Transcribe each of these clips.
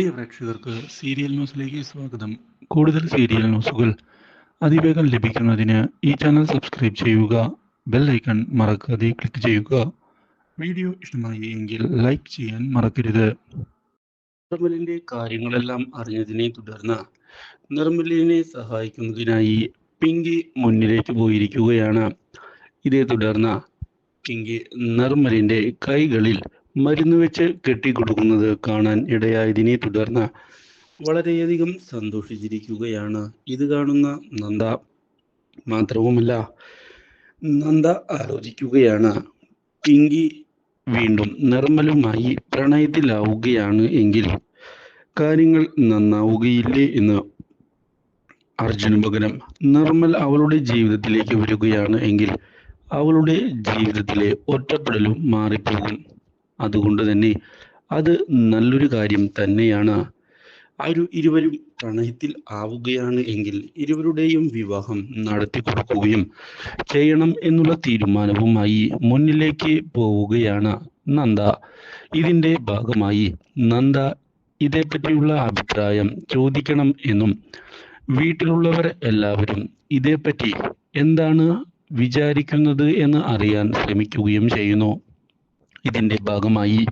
പ്രിയ പ്രേക്ഷകർക്ക് സീരിയൽ ന്യൂസിലേക്ക് സ്വാഗതം. കൂടുതൽ സീരിയൽ ന്യൂസുകൾ അതിവേഗം ലഭിക്കുന്നതിന് ഈ ചാനൽ സബ്സ്ക്രൈബ് ചെയ്യുക ബെൽ ഐക്കൺ മറക്കാതെ ക്ലിക്ക് ചെയ്യുക. വീഡിയോ ഇഷ്ടമായി എങ്കിൽ ലൈക്ക് ചെയ്യാൻ മറക്കരുത്. നിർമ്മലിന്റെ കാര്യങ്ങളെല്ലാം അറിഞ്ഞതിനെ തുടർന്ന് നിർമ്മലിനെ സഹായിക്കുന്നതിനായി പിങ്കി മുന്നിലേക്ക് പോയിരിക്കുകയാണ്. ഇതേ തുടർന്ന് പിങ്കി നിർമ്മലിന്റെ കൈകളിൽ മരുന്ന് വെച്ച് കെട്ടിക്കൊടുക്കുന്നത് കാണാൻ ഇടയായതിനെ തുടർന്ന് വളരെയധികം സന്തോഷിച്ചിരിക്കുകയാണ്. ഇത് കാണുന്ന നന്ദ മാത്രവുമല്ല നന്ദ ആലോചിക്കുകയാണ്. പിങ്കി വീണ്ടും നിർമ്മലുമായി പ്രണയത്തിലാവുകയാണ് എങ്കിൽ കാര്യങ്ങൾ നന്നാവുകയില്ലേ എന്ന് അർജുന് പകരം നിർമ്മൽ അവളുടെ ജീവിതത്തിലേക്ക് വരികയാണ് എങ്കിൽ അവളുടെ ജീവിതത്തിലെ ഒറ്റപ്പെടലും മാറിപ്പോകും. അതുകൊണ്ട് തന്നെ അത് നല്ലൊരു കാര്യം തന്നെയാണ്. ആ ഒരു ഇരുവരും പ്രണയത്തിൽ ആവുകയാണ് എങ്കിൽ ഇരുവരുടെയും വിവാഹം നടത്തി കൊടുക്കുകയും ചെയ്യണം എന്നുള്ള തീരുമാനവുമായി മുന്നിലേക്ക് പോവുകയാണ് നന്ദ. ഇതിന്റെ ഭാഗമായി നന്ദ ഇതേപ്പറ്റിയുള്ള അഭിപ്രായം ചോദിക്കണം എന്നും വീട്ടിലുള്ളവർ എല്ലാവരും ഇതേപ്പറ്റി എന്താണ് വിചാരിക്കുന്നത് എന്ന് അറിയാൻ ശ്രമിക്കുകയും ചെയ്യുന്നു. ഇതിന്റെ ഭാഗമായി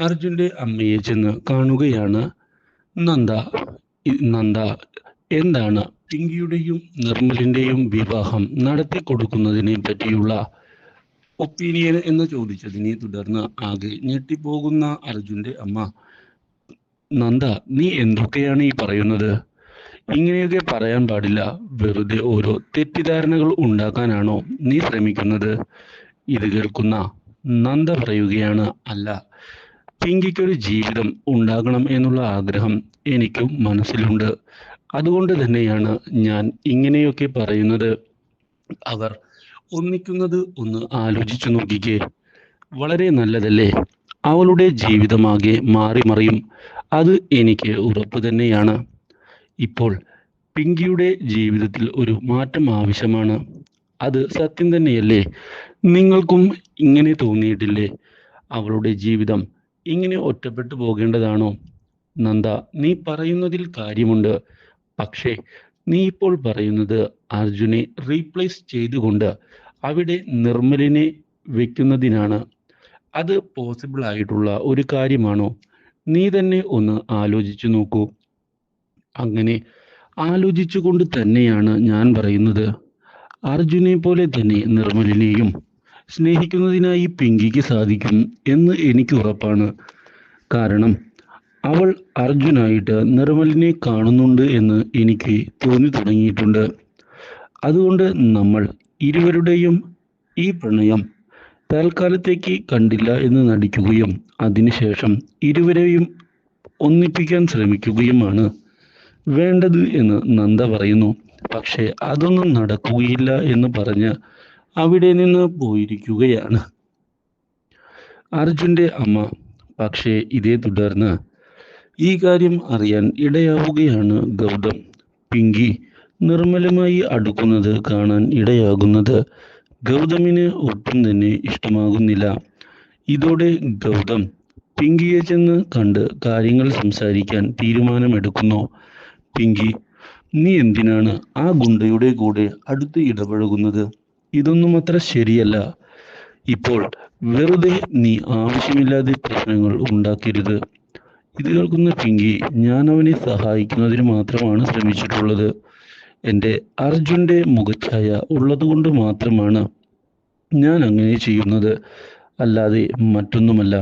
അർജുന്റെ അമ്മയെ ചെന്ന് കാണുകയാണ്. നന്ദ നന്ദ എന്താണ് പിങ്കിയുടെയും നിർമ്മലിന്റെയും വിവാഹം നടത്തി കൊടുക്കുന്നതിനെ പറ്റിയുള്ള ഒപ്പീനിയൻ എന്ന് ചോദിച്ചതിനെ തുടർന്ന് ആകെ ഞെട്ടിപ്പോകുന്ന അർജുന്റെ അമ്മ. നന്ദ നീ എന്തൊക്കെയാണ് ഈ പറയുന്നത്? ഇങ്ങനെയൊക്കെ പറയാൻ പാടില്ല. വെറുതെ ഓരോ തെറ്റിദ്ധാരണകൾ ഉണ്ടാക്കാനാണോ നീ ശ്രമിക്കുന്നത്? ഇത് കേൾക്കുന്ന നന്ദ പറയുകയാണ്. അല്ല പിങ്കിക്കൊരു ജീവിതം ഉണ്ടാകണം എന്നുള്ള ആഗ്രഹം എനിക്കും മനസ്സിലുണ്ട്. അതുകൊണ്ട് തന്നെയാണ് ഞാൻ ഇങ്ങനെയൊക്കെ പറയുന്നത്. അവർ ഒന്നിക്കുന്നത് ഒന്ന് ആലോചിച്ചു നോക്കിക്കേ. വളരെ നല്ലതല്ലേ? അവളുടെ ജീവിതമാകെ മാറി മറിയും. അത് എനിക്ക് ഉറപ്പ് തന്നെയാണ്. ഇപ്പോൾ പിങ്കിയുടെ ജീവിതത്തിൽ ഒരു മാറ്റം ആവശ്യമാണ്. അത് സത്യം തന്നെയല്ലേ? നിങ്ങൾക്കും ഇങ്ങനെ തോന്നിയിട്ടില്ലേ? അവളുടെ ജീവിതം ഇങ്ങനെ ഒറ്റപ്പെട്ടു പോകേണ്ടതാണോ? നന്ദ നീ പറയുന്നതിൽ കാര്യമുണ്ട്. പക്ഷേ നീ ഇപ്പോൾ പറയുന്നത് അർജുനെ റീപ്ലേസ് ചെയ്തുകൊണ്ട് അവിടെ നിർമ്മലിനെ വെക്കുന്നതിനാണ്. അത് പോസിബിൾ ആയിട്ടുള്ള ഒരു കാര്യമാണോ? നീ തന്നെ ഒന്ന് ആലോചിച്ചു നോക്കൂ. അങ്ങനെ ആലോചിച്ചുകൊണ്ട് തന്നെയാണ് ഞാൻ പറയുന്നത്. അർജുനെ പോലെ തന്നെ നിർമ്മലിനെയും സ്നേഹിക്കുന്നതിനായി പിങ്കിക്ക് സാധിക്കും എന്ന് എനിക്ക് ഉറപ്പാണ്. കാരണം അവൾ അർജുനായിട്ട് നിർമ്മലിനെ കാണുന്നുണ്ട് എന്ന് എനിക്ക് തോന്നി തുടങ്ങിയിട്ടുണ്ട്. അതുകൊണ്ട് നമ്മൾ ഇരുവരുടെയും ഈ പ്രണയം തൽക്കാലത്തേക്ക് കണ്ടില്ല എന്ന് നടിക്കുകയും അതിനുശേഷം ഇരുവരെയും ഒന്നിപ്പിക്കാൻ ശ്രമിക്കുകയുമാണ് വേണ്ടത് എന്ന് നന്ദ പറയുന്നു. പക്ഷേ അതൊന്നും നടക്കുകയില്ല എന്ന് പറഞ്ഞ് അവിടെ നിന്ന് പോയിരിക്കുകയാണ്. അർജുന്റെ അമ്മ പക്ഷേ ഇതേ തുടർന്ന് ഈ കാര്യം അറിയാൻ ഇടയാവുകയാണ് ഗൗതം. പിങ്കി നിർമ്മലമായി അടുക്കുന്നത് കാണാൻ ഇടയാകുന്നത് ഗൗതമിന് ഒട്ടും തന്നെ ഇഷ്ടമാകുന്നില്ല. ഇതോടെ ഗൗതം പിങ്കിയെ ചെന്ന് കണ്ട് കാര്യങ്ങൾ സംസാരിക്കാൻ തീരുമാനമെടുക്കുന്നു. പിങ്കി നീ എന്തിനാണ് ആ ഗുണ്ടയുടെ കൂടെ അടുത്ത് ഇടപഴകുന്നത്? ഇതൊന്നും അത്ര ശരിയല്ല. ഇപ്പോൾ വെറുതെ നീ ആവശ്യമില്ലാതെ പ്രശ്നങ്ങൾ ഉണ്ടാക്കരുത്. ഇത് കേൾക്കുന്ന പിങ്കി ഞാൻ അവനെ സഹായിക്കുന്നതിന് മാത്രമാണ് ശ്രമിച്ചിട്ടുള്ളത്. എന്റെ അർജുന്റെ മുഖഛായ ഉള്ളതുകൊണ്ട് മാത്രമാണ് ഞാൻ അങ്ങനെ ചെയ്യുന്നത്. അല്ലാതെ മറ്റൊന്നുമല്ല.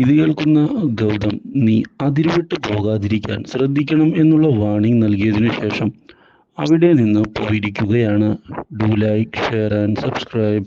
ഇത് കേൾക്കുന്ന ഗൗതം നീ അതിരുവിട്ട് പോകാതിരിക്കാൻ ശ്രദ്ധിക്കണം എന്നുള്ള വാണിംഗ് നൽകിയതിനു ശേഷം അവിടെ നിന്ന് പോയിരിക്കുകയാണ്. Do like share and subscribe